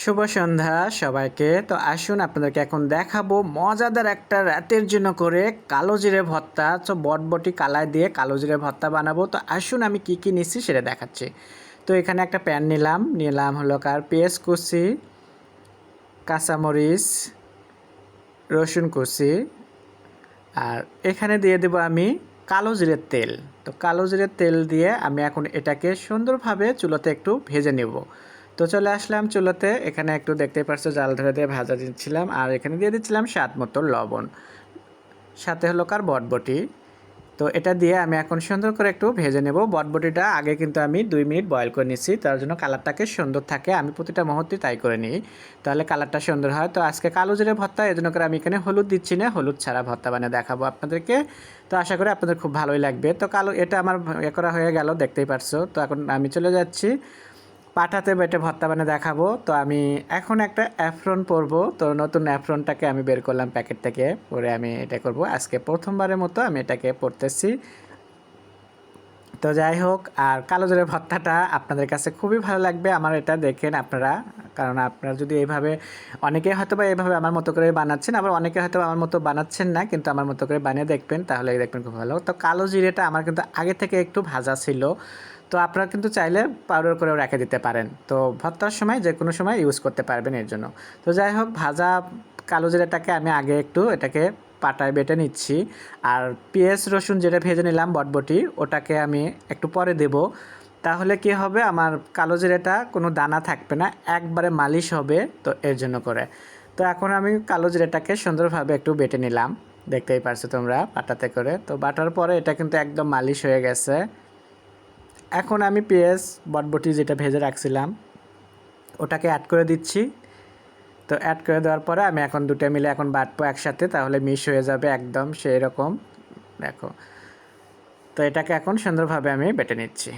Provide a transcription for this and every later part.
শুভ সন্ধ্যা সবাইকে। তো আসুন আপনাদেরকে এখন দেখাবো মজাদার একটা রাতের জন্য করে কালো জিরে ভর্তা। তো বটবটি কালায় দিয়ে কালো জিরে ভর্তা বানাবো। তো আসুন আমি কি কি নিচ্ছি সেটা দেখাচ্ছি। তো এখানে একটা প্যান নিলাম। নিলাম হলো কার? পেঁয়াজ কুচি, কাঁচামরিচ, রসুন কুচি। আর এখানে দিয়ে দেবো আমি কালো জিরের তেল। তো কালো জিরের তেল দিয়ে আমি এখন এটাকে সুন্দরভাবে চুলোতে একটু ভেজে নেব। তো চলে আসলাম চুলোতে। এখানে একটু দেখতে পারছ, জাল ধরে দিয়ে ভাজা দিচ্ছিলাম আর এখানে দিয়ে দিচ্ছিলাম স্বাদ মতো লবণ। সাথে হলো কার বটবটি। তো এটা দিয়ে আমি এখন সুন্দর করে একটু ভেজে নেব। বটবটিটা আগে কিন্তু আমি দুই মিনিট বয়েল করে নিচ্ছি তার জন্য কালারটাকে সুন্দর থাকে। আমি প্রতিটা মুহূর্তে তাই করে নিই, তাহলে কালারটা সুন্দর হয়। তো আজকে কালো জিরে ভর্তা এই জন্য করে আমি এখানে হলুদ দিচ্ছি না, হলুদ ছাড়া ভর্তা বানিয়ে দেখাবো আপনাদেরকে। তো আশা করি আপনাদের খুব ভালোই লাগবে। তো কালো, এটা আমার এ করা হয়ে গেল, দেখতেই পারছ। তো এখন আমি চলে যাচ্ছি। পাঠাতে বেটে ভর্তা বানিয়ে দেখাবো। তো আমি এখন একটা অ্যাফ্রন পরবো। তো নতুন অ্যাফ্রনটাকে আমি বের করলাম প্যাকেট থেকে। পরে আমি এটা করব। আজকে প্রথমবারের মতো আমি এটাকে পরতেছি। তো যাই হোক, আর কালো জলের ভর্তাটা আপনাদের কাছে খুবই ভালো লাগবে। আমার এটা দেখেন আপনারা। কারণ আপনারা যদি এইভাবে, অনেকে হয়তো বা এইভাবে আমার মতো করে বানাচ্ছেন, আবার অনেকে হয়তো আমার মতো বানাচ্ছেন না, কিন্তু আমার মতো করে বানিয়ে দেখবেন, তাহলে দেখবেন খুব ভালো। তো কালো জিরেটা আমার কিন্তু আগে থেকে একটু ভাজা ছিল। তো আপনারা কিন্তু চাইলে পাউডার করেও রেখে দিতে পারেন। তো ভর্তার সময় যে কোনো সময় ইউজ করতে পারবেন এর জন্য। তো যাই হোক, ভাজা কালো জিরাটাকে আমি আগে একটু এটাকে পাটায় বেটে নিচ্ছি। আর পেঁয়াজ, রসুন যেটা ভেজে নিলাম বটবটি, ওটাকে আমি একটু পরে দেব। তাহলে কি হবে? আমার কালো জিরেটা কোনো দানা থাকবে না, একবারে মালিশ হবে তো এর জন্য করে। তো এখন আমি কালো জিরেটাকে সুন্দরভাবে একটু বেটে নিলাম। দেখতেই পারছ তোমরা পাটাতে করে। তো বাটার পরে এটা কিন্তু একদম মালিশ হয়ে গেছে। এখন আমি পেঁয়াজ বটবটি যেটা ভেজে রাখছিলাম, ওটাকে অ্যাড করে দিচ্ছি। তো অ্যাড করে দেওয়ার পরে আমি এখন দুটো মিলে এখন বাটবো একসাথে, তাহলে মিশ হয়ে যাবে একদম সেই রকম দেখো, তো এটাকে এখন সুন্দরভাবে আমি বেটে নিচ্ছি।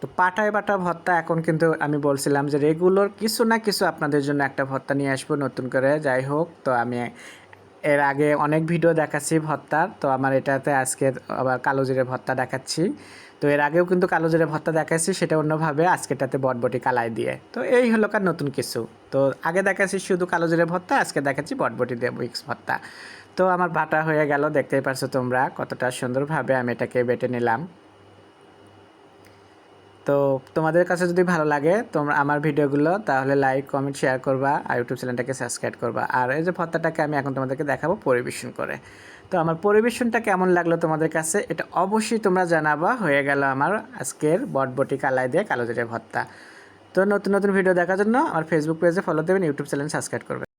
তো পাটায় বাটা ভর্তা এখন কিন্তু আমি বলছিলাম যে রেগুলার কিছু না কিছু আপনাদের জন্য একটা ভর্তা নিয়ে আসব নতুন করে, যাই হোক। তো আমি এর আগে অনেক ভিডিও দেখাচ্ছি ভর্তার তো আমার এটাতে আজকে আবার কালো জিরে ভর্তা দেখাচ্ছি। তো এর আগেও কিন্তু কালো জিরে ভর্তা দেখাচ্ছি, সেটা অন্যভাবে আজকেটাতে বটবটি কালাই দিয়ে। তো এই হলো কার নতুন কিছু। তো আগে দেখাচ্ছি শুধু কালো জিরে ভর্তা, আজকে দেখাচ্ছি বটবটি দিয়ে উইক্স ভর্তা। তো আমার বাটা হয়ে গেল, দেখতেই পারছ তোমরা কতটা সুন্দরভাবে আমি এটাকে বেটে নিলাম। তো তোমাদের কাছে যদি ভালো লাগে তোমরা আমার ভিডিওগুলো, তাহলে লাইক কমেন্ট শেয়ার করবা আর ইউটিউব চ্যানেলটাকে সাবস্ক্রাইব করবা। আর এই যে ভর্তাটাকে আমি এখন তোমাদেরকে দেখাবো পরিবেশন করে। তো আমার পরিবেশনটা কেমন লাগল তোমাদের কাছে? এটা অবশ্যই তোমরা জানাবা। হয়ে গেল আমার আজকের বটবটি কালাই দিয়ে কালো জিরে ভর্তা তো নতুন নতুন ভিডিও দেখার জন্য আমার ফেসবুক পেজে ফলো দেবেন ইউটিউব চ্যানেল সাবস্ক্রাইব করবেন।